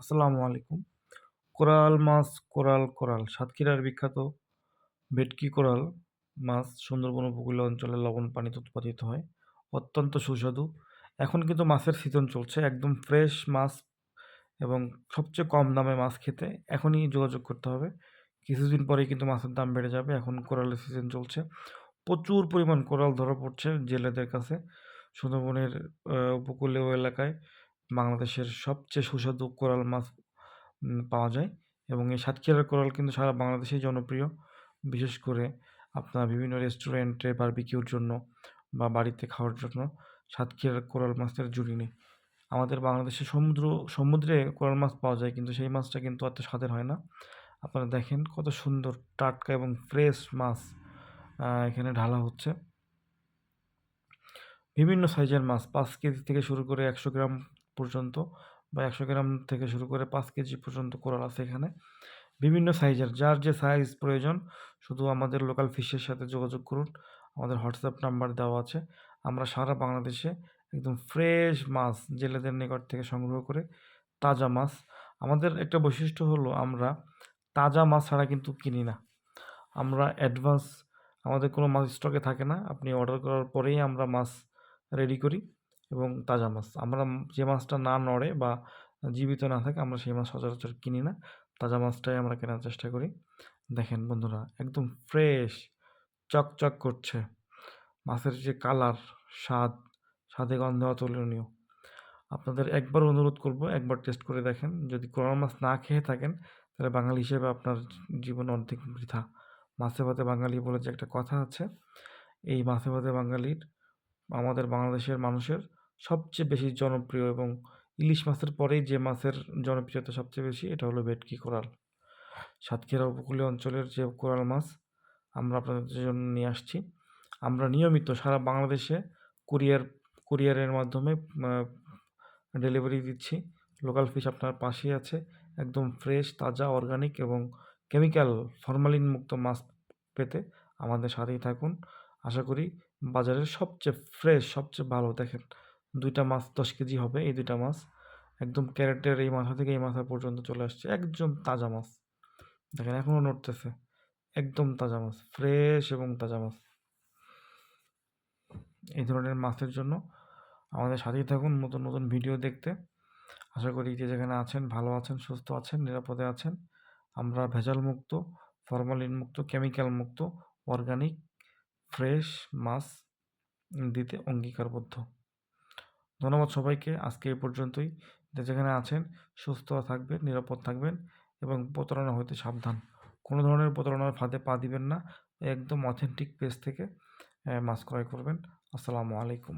আসসালামু আলাইকুম। কোরাল মাছ, কোরাল কোরাল। সাতক্ষীরার বিখ্যাত ভেটকি কোরাল মাছ সুন্দরবন উপকূলীয় অঞ্চলে লবণ পানিতে উৎপাদিত হয়। অত্যন্ত সুস্বাদু। এখন কিন্তু মাছের সিজন চলছে। একদম ফ্রেশ মাছ এবং সবচেয়ে কম দামে মাছ খেতে এখনই যোগাযোগ করতে হবে। কিছুদিন পরেই কিন্তু মাছের দাম বেড়ে যাবে। এখন কোরালের সিজন চলছে। প্রচুর পরিমাণ কোরাল ধরা পড়ছে জেলেদের কাছে। সুন্দরবনের উপকূলীয় এলাকায় বাংলাদেশের সবচেয়ে সুস্বাদু কোরাল মাছ পাওয়া যায়। এবং এই সাতক্ষীরার কোরাল কিন্তু সারা বাংলাদেশেই জনপ্রিয়। বিশেষ করে আপনার বিভিন্ন রেস্টুরেন্টে বারবিকিউর জন্য বা বাড়িতে খাওয়ার জন্য সাতক্ষীরার কোরাল মাছের জুড়ি নেই আমাদের বাংলাদেশে সমুদ্র, সমুদ্রে কোরাল মাছ পাওয়া যায় কিন্তু সেই মাছটা কিন্তু অত স্বাদের হয় না। আপনারা দেখেন কত সুন্দর টাটকা এবং ফ্রেশ মাছ এখানে ঢালা হচ্ছে। বিভিন্ন সাইজের মাছ, পাঁচ কেজি থেকে শুরু করে একশো গ্রাম পর্যন্ত বা একশো গ্রাম থেকে শুরু করে পাঁচ কেজি পর্যন্ত কোরাল আছে এখানে। বিভিন্ন সাইজের, যার যে সাইজ প্রয়োজন, শুধু আমাদের লোকাল ফিশের সাথে যোগাযোগ করুন। আমাদের হোয়াটসঅ্যাপ নাম্বার দেওয়া আছে। আমরা সারা বাংলাদেশে একদম ফ্রেশ মাছ, জেলেদের নিকট থেকে সংগ্রহ করে তাজা মাছ। আমাদের একটা বৈশিষ্ট্য হলো আমরা তাজা মাছ ছাড়া কিন্তু কিনি না। আমরা অ্যাডভান্স আমাদের কোনো মাছ স্টকে থাকে না। আপনি অর্ডার করার পরেই আমরা মাছ রেডি করি। এবং তাজা মাছ। আমরা যে মাছটা না নড়ে বা জীবিত না থাকে, আমরা সেই মাছ সচরাচর কিনি না। তাজা মাছটাই আমরা কেনার চেষ্টা করি। দেখেন বন্ধুরা, একদম ফ্রেশ চকচক করছে। মাছের যে কালার স্বাদ, স্বাদে গন্ধ অতুলনীয়। আপনাদের একবার অনুরোধ করব, একবার টেস্ট করে দেখেন। যদি কোরাল মাছ না খেয়ে থাকেন, তাহলে বাঙালি হিসেবে আপনার জীবন অর্ধেক বৃথা। মাছে ভাতে বাঙালি বলে যে একটা কথা আছে, এই মাছে ভাতে বাঙালির, আমাদের বাংলাদেশের মানুষের সবচেয়ে বেশি জনপ্রিয় এবং ইলিশ মাছের পরেই যে মাছের জনপ্রিয়তা সবচেয়ে বেশি, এটা হলো ভেটকি কোরাল। সাতক্ষীরা উপকূলীয় অঞ্চলের যে কোরাল মাছ আমরা আপনাদের জন্য নিয়ে আসছি। আমরা নিয়মিত সারা বাংলাদেশে কুরিয়ার, কুরিয়ারের মাধ্যমে ডেলিভারি দিচ্ছি। লোকাল ফিশ আপনার পাশেই আছে, একদম ফ্রেশ, তাজা, অর্গানিক এবং কেমিক্যাল ফরমালিন মুক্ত মাছ পেতে আমাদের সাথেই থাকুন। আশা করি বাজারের সবচেয়ে ফ্রেশ, সবচেয়ে ভালো দেখেন। দুইটা মাছ দশ কেজি হবে, এই দুইটা মাছ। একদম ক্যারেটের এই মাথা থেকে এই মাথা পর্যন্ত চলে আসছে, একদম তাজা মাছ। দেখেন, এখনও নড়তেছে। একদম তাজা মাছ ফ্রেশ এবং তাজা মাছ। এই ধরনের মাছের জন্য আমাদের সাথেই থাকুন নতুন নতুন ভিডিও দেখতে। আশা করি যে যেখানে আছেন, ভালো আছেন, সুস্থ আছেন, নিরাপদে আছেন। আমরা ভেজাল মুক্ত ফরমালিন মুক্ত কেমিক্যাল মুক্ত অর্গানিক ফ্রেশ মাছ দিতে অঙ্গীকারবদ্ধ। ধন্যবাদ সবাইকে। আজকে এ পর্যন্তই। যেখানে আছেন, সুস্থ থাকবেন, নিরাপদ থাকবেন এবং প্রতারণা হইতে সাবধান। কোনো ধরনের প্রতারণার ফাঁদে পা দিবেন না। একদম অথেন্টিক পেজ থেকে মাস্ক ক্রয় করবেন। আসসালামু আলাইকুম।